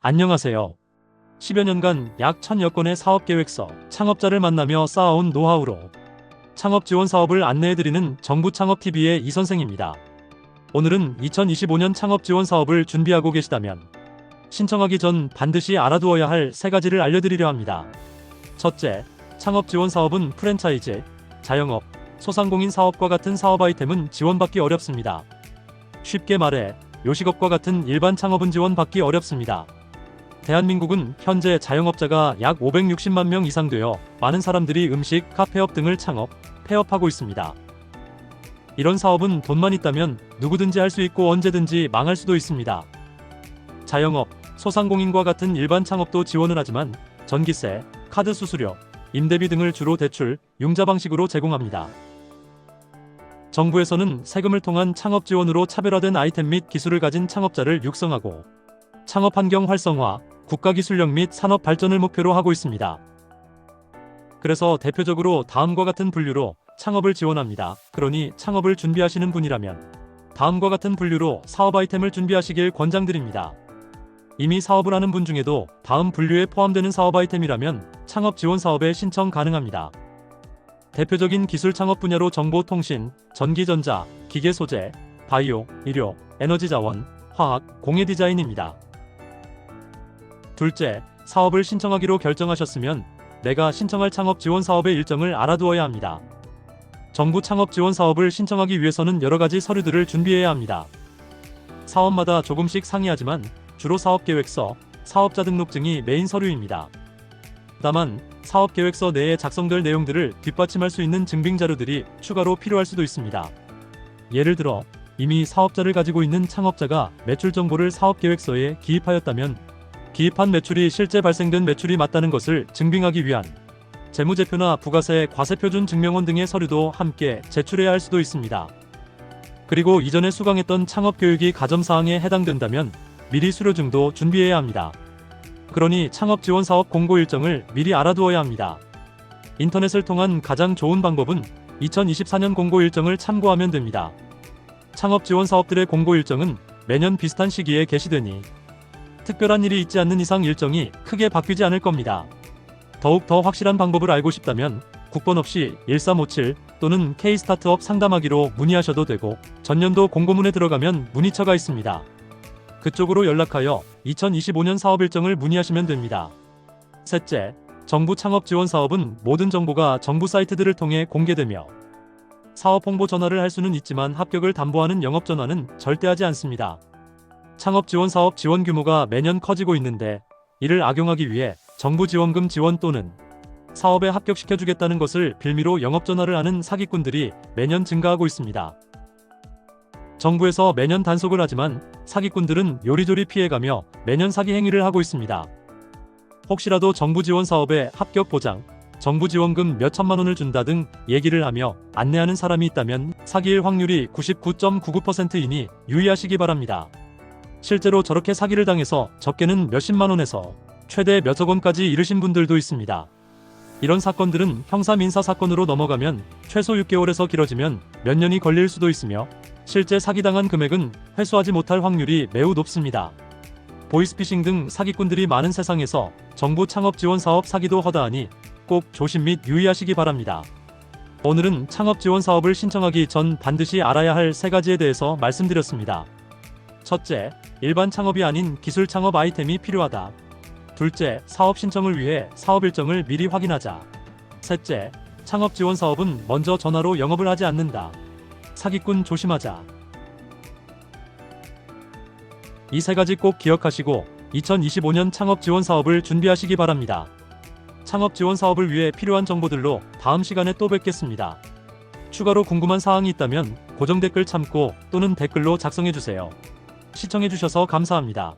안녕하세요. 10여 년간 약 1000여 건의 사업 계획서, 창업자를 만나며 쌓아온 노하우로 창업 지원 사업을 안내해드리는 정부 창업TV의 이 선생입니다. 오늘은 2025년 창업 지원 사업을 준비하고 계시다면 신청하기 전 반드시 알아두어야 할 세 가지를 알려드리려 합니다. 첫째, 창업 지원 사업은 프랜차이즈, 자영업, 소상공인 사업과 같은 사업 아이템은 지원받기 어렵습니다. 쉽게 말해 요식업과 같은 일반 창업은 지원받기 어렵습니다. 대한민국은 현재 자영업자가 약 560만 명 이상 되어 많은 사람들이 음식, 카페업 등을 창업, 폐업하고 있습니다. 이런 사업은 돈만 있다면 누구든지 할 수 있고 언제든지 망할 수도 있습니다. 자영업, 소상공인과 같은 일반 창업도 지원을 하지만 전기세, 카드 수수료, 임대비 등을 주로 대출, 융자 방식으로 제공합니다. 정부에서는 세금을 통한 창업 지원으로 차별화된 아이템 및 기술을 가진 창업자를 육성하고 창업 환경 활성화, 국가 기술력 및 산업 발전을 목표로 하고 있습니다. 그래서 대표적으로 다음과 같은 분류로 창업을 지원합니다. 그러니 창업을 준비하시는 분이라면 다음과 같은 분류로 사업 아이템을 준비하시길 권장드립니다. 이미 사업을 하는 분 중에도 다음 분류에 포함되는 사업 아이템이라면 창업 지원 사업에 신청 가능합니다. 대표적인 기술 창업 분야로 정보통신, 전기전자, 기계 소재, 바이오, 의료, 에너지 자원, 화학, 공예 디자인입니다. 둘째, 사업을 신청하기로 결정하셨으면 내가 신청할 창업 지원 사업의 일정을 알아두어야 합니다. 정부 창업 지원 사업을 신청하기 위해서는 여러 가지 서류들을 준비해야 합니다. 사업마다 조금씩 상이하지만 주로 사업 계획서, 사업자 등록증이 메인 서류입니다. 다만 사업 계획서 내에 작성될 내용들을 뒷받침할 수 있는 증빙 자료들이 추가로 필요할 수도 있습니다. 예를 들어 이미 사업자를 가지고 있는 창업자가 매출 정보를 사업 계획서에 기입하였다면 기입한 매출이 실제 발생된 매출이 맞다는 것을 증빙하기 위한 재무제표나 부가세, 과세표준 증명원 등의 서류도 함께 제출해야 할 수도 있습니다. 그리고 이전에 수강했던 창업 교육이 가점사항에 해당된다면 미리 수료증도 준비해야 합니다. 그러니 창업 지원 사업 공고 일정을 미리 알아두어야 합니다. 인터넷을 통한 가장 좋은 방법은 2024년 공고 일정을 참고하면 됩니다. 창업 지원 사업들의 공고 일정은 매년 비슷한 시기에 게시되니 특별한 일이 있지 않는 이상 일정이 크게 바뀌지 않을 겁니다. 더욱 더 확실한 방법을 알고 싶다면 국번 없이 1357 또는 K-스타트업 상담하기로 문의하셔도 되고 전년도 공고문에 들어가면 문의처가 있습니다. 그쪽으로 연락하여 2025년 사업 일정을 문의하시면 됩니다. 셋째, 정부 창업 지원 사업은 모든 정보가 정부 사이트들을 통해 공개되며 사업 홍보 전화를 할 수는 있지만 합격을 담보하는 영업 전화는 절대 하지 않습니다. 창업 지원 사업 지원 규모가 매년 커지고 있는데 이를 악용하기 위해 정부 지원금 지원 또는 사업에 합격시켜주겠다는 것을 빌미로 영업 전화를 하는 사기꾼들이 매년 증가하고 있습니다. 정부에서 매년 단속을 하지만 사기꾼들은 요리조리 피해가며 매년 사기 행위를 하고 있습니다. 혹시라도 정부 지원 사업에 합격 보장, 정부 지원금 몇 천만 원을 준다 등 얘기를 하며 안내하는 사람이 있다면 사기일 확률이 99.99%이니 유의하시기 바랍니다. 실제로 저렇게 사기를 당해서 적게는 몇십만 원에서 최대 몇억 원까지 이르신 분들도 있습니다. 이런 사건들은 형사 민사 사건으로 넘어가면 최소 6개월에서 길어지면 몇 년이 걸릴 수도 있으며 실제 사기당한 금액은 회수하지 못할 확률이 매우 높습니다. 보이스피싱 등 사기꾼들이 많은 세상에서 정부 창업 지원 사업 사기도 허다하니 꼭 조심 및 유의하시기 바랍니다. 오늘은 창업 지원 사업을 신청하기 전 반드시 알아야 할 세 가지에 대해서 말씀드렸습니다. 첫째, 일반 창업이 아닌 기술 창업 아이템이 필요하다. 둘째, 사업 신청을 위해 사업 일정을 미리 확인하자. 셋째, 창업 지원 사업은 먼저 전화로 영업을 하지 않는다. 사기꾼 조심하자. 이 세 가지 꼭 기억하시고 2025년 창업 지원 사업을 준비하시기 바랍니다. 창업 지원 사업을 위해 필요한 정보들로 다음 시간에 또 뵙겠습니다. 추가로 궁금한 사항이 있다면 고정 댓글 참고 또는 댓글로 작성해 주세요. 시청해 주셔서 감사합니다.